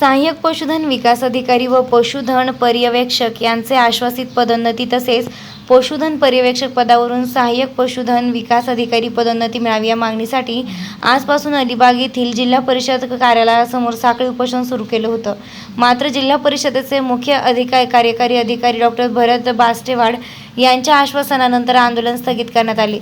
सहाय्यक पशुधन विकास अधिकारी व पशुधन पर्यवेक्षक यांचे आश्वासित पदोन्नती तसेच पशुधन पर्यवेक्षक पदावरून सहाय्यक पशुधन विकास अधिकारी पदोन्नती मिळावी या मागणीसाठी आजपासून अलिबाग येथील जिल्हा परिषद कार्यालयासमोर साखळी उपोषण सुरू केलं होतं. मात्र जिल्हा परिषदेचे मुख्य अधिकारी कार्यकारी अधिकारी डॉक्टर भरत बास्टेवाड यांच्या आश्वासनानंतर आंदोलन स्थगित करण्यात आले.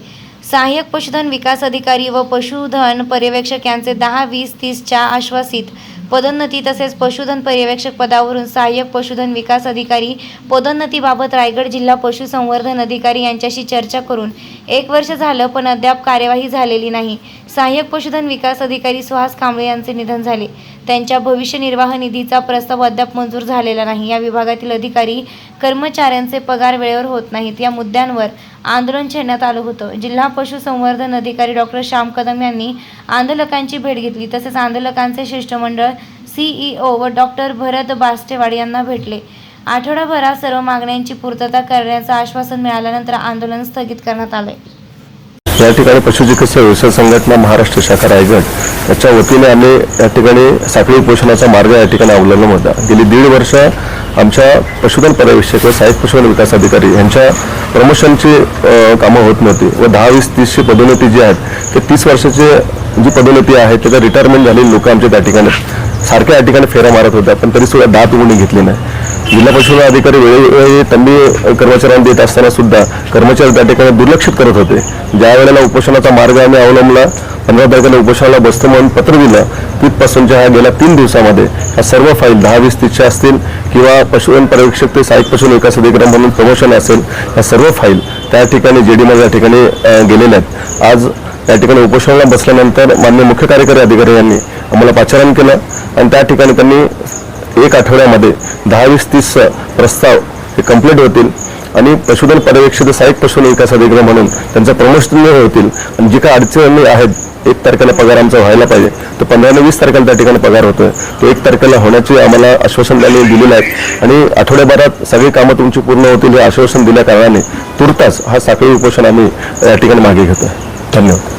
सहाय्यक पशुधन विकास अधिकारी व पशुधन पर्यवेक्षक यांचे दहा वीस तीसच्या आश्वासित पदोन्नती तसेच पशुधन पर्यवेक्षक पदावरून सहाय्यक पशुधन विकास अधिकारी पदोन्नतीबाबत रायगड जिल्हा पशुसंवर्धन अधिकारी यांच्याशी चर्चा करून एक वर्ष झालं पण अद्याप कार्यवाही झालेली नाही. सहाय्यक पशुधन विकास अधिकारी सुहास कांबळे यांचे निधन झाले. त्यांच्या भविष्य निर्वाह निधीचा प्रस्ताव अद्याप मंजूर झालेला नाही. या विभागातील अधिकारी कर्मचाऱ्यांचे पगार वेळेवर होत नाहीत. या मुद्द्यांवर आंदोलन छेडण्यात आलं होतं. जिल्हा पशुसंवर्धन अधिकारी डॉक्टर श्याम कदम यांनी आंदोलकांची भेट घेतली. तसेच आंदोलकांचे शिष्टमंडळ सीईओ व डॉक्टर भरत बास्टेवाड यांना भेटले. आठवडाभरात सर्व मागण्यांची पूर्तता करण्याचं आश्वासन मिळाल्यानंतर आंदोलन स्थगित करण्यात आले या ठिकाणी पशुचिकित्सा व्यवसाय संघटना महाराष्ट्र शाखा रायगड याच्या वतीने आम्ही या ठिकाणी साखळी पोषणाचा मार्ग या ठिकाणी अवलंबला होता. गेली दीड वर्ष आमच्या पशुधन पर्यवेक्षक व सहाय्यक पशुधन विकास अधिकारी यांच्या प्रमोशनची कामं होत नव्हती व दहा वीस तीसची पदोन्नती जी आहेत ते तीस वर्षाची जी पदोन्नती आहे त्याचा रिटायरमेंट झालेली लोक आमच्या त्या ठिकाणी सारख्या या ठिकाणी फेऱ्या मारत होत्या पण तरी सुद्धा दात उघडून घेतली नाही. जिल्हा पशुधन अधिकारी वेळोवेळी त्यांनी कर्मचाऱ्यांना देत असताना सुद्धा कर्मचारी त्या ठिकाणी दुर्लक्षित करत होते. ज्या वेळेला उपोषणाचा मार्ग आम्ही अवलंबला पंधरा तारखेला उपोषणाला बसतो म्हणून पत्र दिलं तिथपासूनच्या ह्या गेल्या तीन दिवसामध्ये ह्या सर्व फाईल दहा वीस तीसच्या असतील किंवा पशुधन पर्यवेक्षक ते सहाय्यक पशुधन विकास अधिकारी म्हणून प्रमोशन असेल ह्या सर्व फाईल त्या ठिकाणी जे डी या ठिकाणी गेलेल्या आहेत. आज त्या ठिकाणी उपोषणाला बसल्यानंतर मान्य मुख्य कार्यकारी अधिकारी यांनी आम्हाला पाचारण केलं आणि त्या ठिकाणी त्यांनी एक आठवड्यामध्ये दहा वीस तीस प्रस्ताव हे कंप्लीट होतील आणि पशुधन पर्यवेक्षक सहाय्यक पशुधन विकास अधिकारी म्हणून त्यांचं प्रमोशन होतील. आणि जे काही अडचणी आहेत एक तारखेला पगार आमचा व्हायला पाहिजे. तर पंधरा आणि वीस तारखेला त्या ठिकाणी पगार होतोय. तो एक तारखेला होण्याची आम्हाला आश्वासन त्यांनी दिलेलं आहे. आणि आठवड्याभरात सगळी कामं तुमची पूर्ण होतील हे आश्वासन दिल्या कारणाने तुर्तास हा साखळी उपोषण आम्ही या ठिकाणी मागे घेतोय. धन्यवाद.